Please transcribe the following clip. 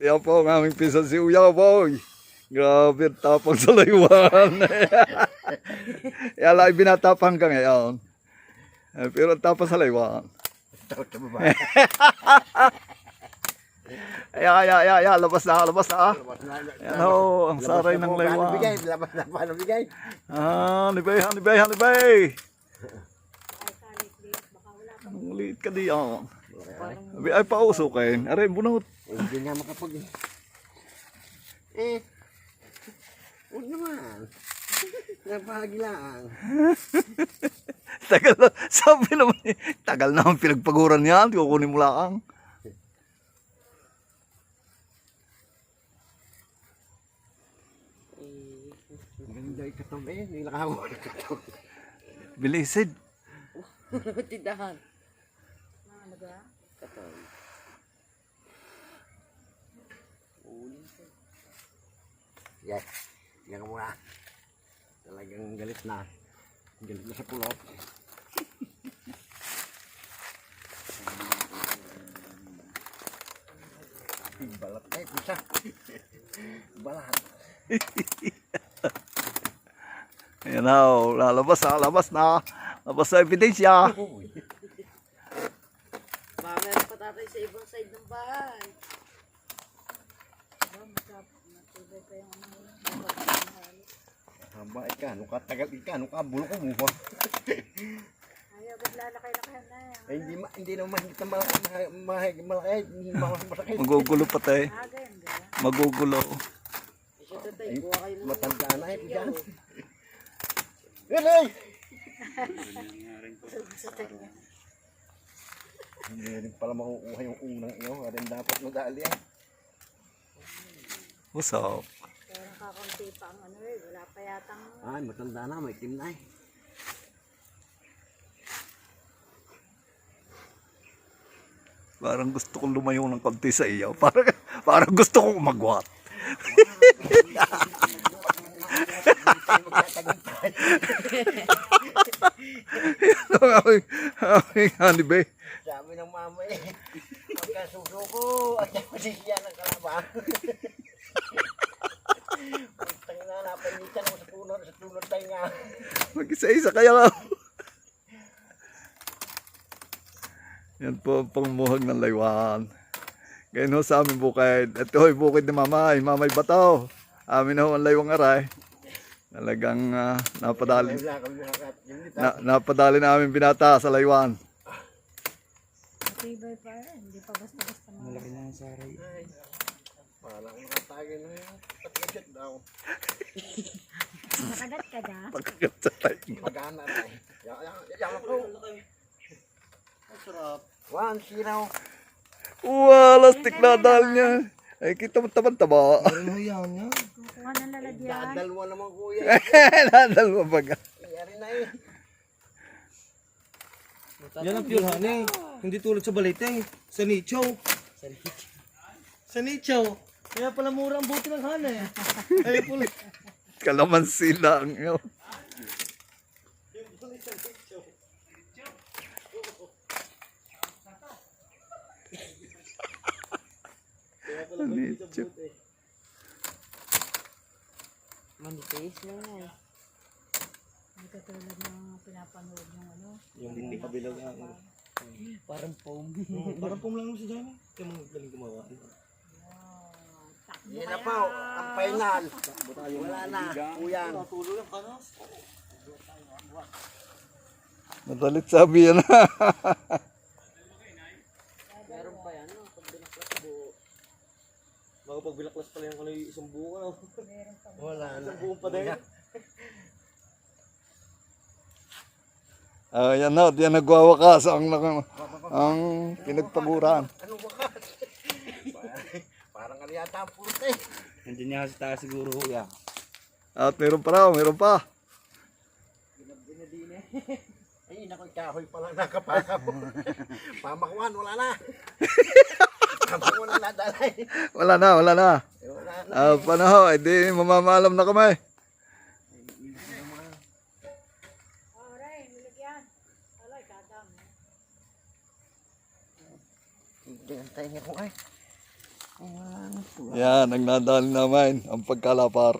Yan po ang aming pinsan si Uya Boy. Grabe, tapang sa laywan. Yan lang binatapang hanggang ngayon. Eh, Pero ang tapang sa laywan. Takot sa babae. Ay, ay, ay, ay, ay, labas na, labas na. Labas na. Yan ho, ang saray ng laywan. bigay? Labas na paano bigay? Ah, hanibay, hanibay, hanibay. Ang liit ka diyan. Sabi, ay, pausukin. Aray, bunot. Eh, Hindi nga makapag... Eh, huwag naman. Napahagi lang. Tagal na, sabi naman, eh, tagal na ang pinagpaguran yan. Kukunin mo lang. Ganda yung katabi. Hindi nakahawa ng katabi. Bilisid. Tindahan. Katabi. Yes. Tingnan ka muna. Talagang galit na. Galit na sa pulot. Balat eh, bisa. Balat. Ayan na, oh, lalabas na, labas na. Labas na ebidensya. Baka meron pa tatay sa ibang side ng bahay. Ba, masap. Matubay pa yung ano. Haba ika, ano ka tagal ika, ano ka bulo ko mo. Ayaw, maglalakay-lakayan na yan. Eh, hindi ma, hindi naman mahigit na malaki, mahigit malaki, hindi ma- masakit. Magugulo pa tayo. Gaya. Magugulo. Siya tatay, kayo ng Matanda na eh, pisa. Ilay! sa tenga. Hindi rin pala makukuha yung unang iyo, rin dapat madali eh. Usap. Pero kakunti pa ang ano eh. Wala pa yatang Ay, matanda na, may team na eh. Parang gusto kong lumayo ng konti sa iyo. Parang, parang gusto kong umagwat. Ang aming, aming hanibay. Sabi ng mama eh, pagkasusuko, at yung siya ng kalaban. Pagtang na, napanitan mo sa tunod, sa tunod tayo nga. Mag-isa-isa kaya lang. Yan po ang pangmuhag ng laywan. Ganyan ho sa aming bukid. Ito ay bukid ni Mamay. Mamay Bataw. Amin ho ang laywang aray. Talagang ah, napadali, na, napadali na aming binata sa laywan. Matibay pa rin. Hindi pa basta-basta mga. parang nakatagay na yun. Patigat daw. Nakagat ka na? Pagkagat sa tayo. Magana na eh. Yan, yan, yan ako. Ang sarap. One, zero. Wala, stick na dahil niya. Ay, kita mo taban-taba. Ano yan yan? Kukuha ng lalagyan. Dadalwa naman kuya. Nadal mo baga. Yari na eh. Yan ang pure honey. Hindi tulad sa balite. Sa nicho. Sa nicho. Sa nicho. Kaya pala mura ang buti ng honey. Kaya pala. Kalamansi lang. yun. Nicho. Manipis lang yan. Hindi katulad ng pinapanood ng ano. Yung kabilang ano. Parang foam. Parang foam lang mo si Johnny. Kaya mga galing gumawa. Yan na po, ang final. Wala na, kuyang. Madalit sabi yan. Meron pa yan, no? Pag binaklas buo. Bago pag bilaklas pala yung ano yung isang buo. Ano? Wala na. Isang buong pa din. Ah, yan na, yan nagwawakas ang, ang, ang pinagpaguran. Ano wakas? Parang ano yata ang puto eh. Nandiyan niya sa taas siguro kuya. At meron pa raw, meron pa. Ay, naku, kahoy pa lang nakapaka mo. Pamakuan, wala na. Pamakuan na nadalay. Wala na, wala na. Eh, Wala na. Ah, paano ho, edi mamamalam na kami. Hindi, antayin niya ko ay. Ay, wala na po. Yan, ang namin, ang pagkalapar.